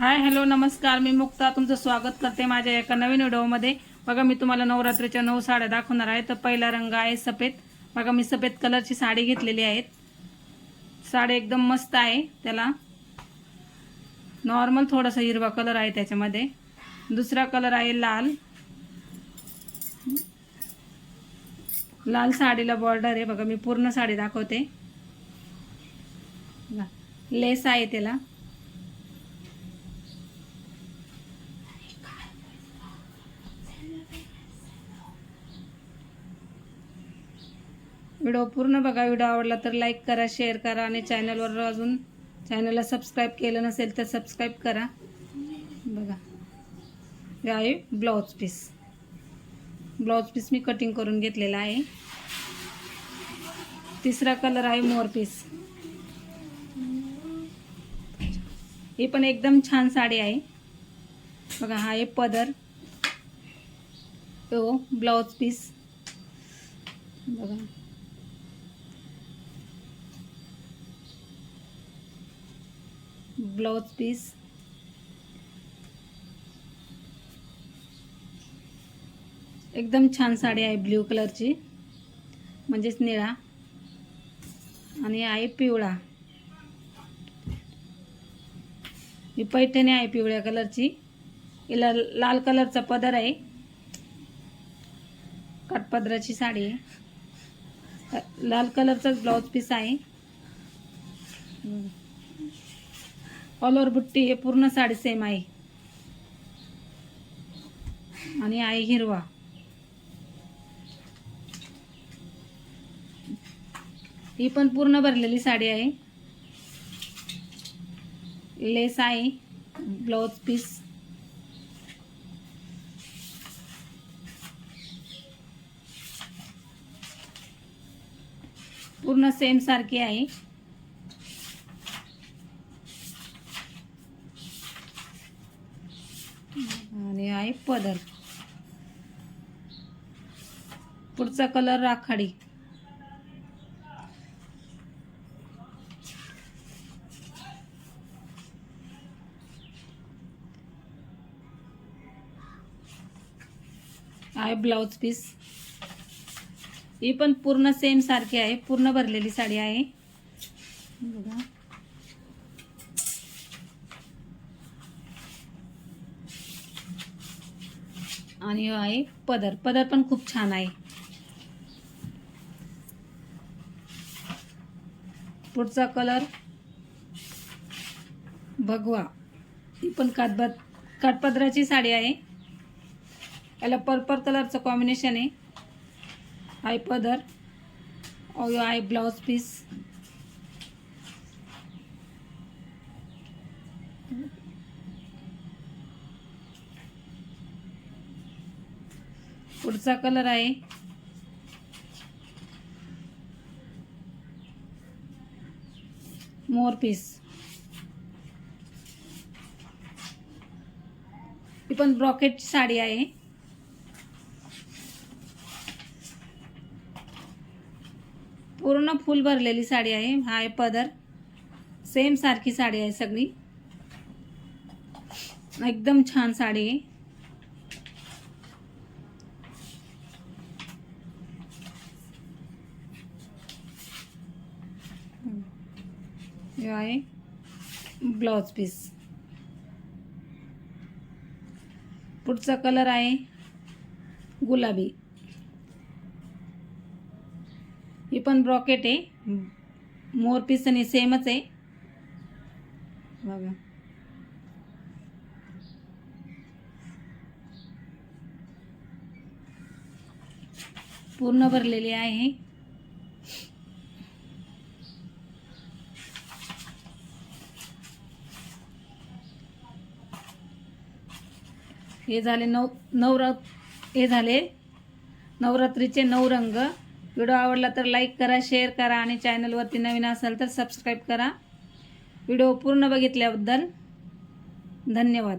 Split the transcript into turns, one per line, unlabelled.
Hi hello नमस्कार. मी मुक्ता. तुमचं स्वागत करते माझ्या एका नवीन व्हिडिओमध्ये. बघा मी तुम्हाला नवरात्रीच्या नऊ साड्या दाखवणार आहे. तर पहिला रंग आहे सफेद. बघा मी सफेद कलरची साडी घेतलेली आहे. साडी एकदम मस्त आहे त्याला. नॉर्मल थोडासा हिरवा कलर आहे त्याच्यामध्ये. दुसरा कलर आहे लाल. लाल साडीला बॉर्डर आहे. बघा मी पूर्ण साडी दाखवते. लेस आहे त्याला. व्हिडिओ पूर्ण बघा. व्हिडिओ आवडला तर लाईक करा शेअर करा आणि चॅनलवर अजून चॅनलला सबस्क्राईब केलं नसेल तर सबस्क्राईब करा. बघा. हे आहे ब्लाऊज पीस ब्लाऊज पीस मी कटिंग करून घेतलेला आहे. तिसरा कलर आहे मोर पीस ही पण एकदम छान साडी आहे. बघा हा आहे पदर. तो ब्लाऊज पीस बघा. ब्लाऊज पीस एकदम छान साडी आहे ब्ल्यू कलरची म्हणजेच निळा. आणि आहे पिवळा. ही पैठणी आहे पिवळ्या कलरची हिला लाल कलरचा पदर आहे. काठपदराची साडी आहे. लाल कलरचाच ब्लाऊज पीस आहे. ऑल ओव्हर बुट्टी हे पूर्ण साडी सेम आहे. आणि आहे हिरवा. ही पण पूर्ण भरलेली साडी आहे. लेस आहे ब्लाऊज पीस पूर्ण सेम सारखी आहे आणि आहे पदर. पुढचा कलर राखाडी. आहे ब्लाऊज पीस ही पण पूर्ण सेम सारखी आहे पूर्ण भरलेली साडी आहे. बघा. आणि आहे पदर. पदर पण खूप छान आहे. पुढचा कलर भगवा. ही पण काठबद काठपदराची साडी आहे. याला पर्पल कलरचं कॉम्बिनेशन आहे. आय पदर. आय आहे ब्लाऊज पीस पुढचा कलर आहे. मोर पीस. ही पण ब्रॉकेटची साडी आहे. पूर्ण फुल भरलेली साडी आहे. हा आहे पदर. सेम सारखी साडी आहे सगळी. एकदम छान साडी आहे. हे आहे. Blouse piece. पुढचा कलर आहे गुलाबी. ही पण ब्रॉकेट आहे. मोर पीस आणि सेमच आहे. बघा. पूर्ण भरलेली आहे. हे झाले नऊ नवर हे झाले नवरात्रीचे नऊ रंग. व्हिडिओ आवडला तर लाईक करा शेअर करा आणि चॅनलवरती नवीन असाल तर सबस्क्राईब करा. व्हिडिओ पूर्ण बघितल्याबद्दल धन्यवाद.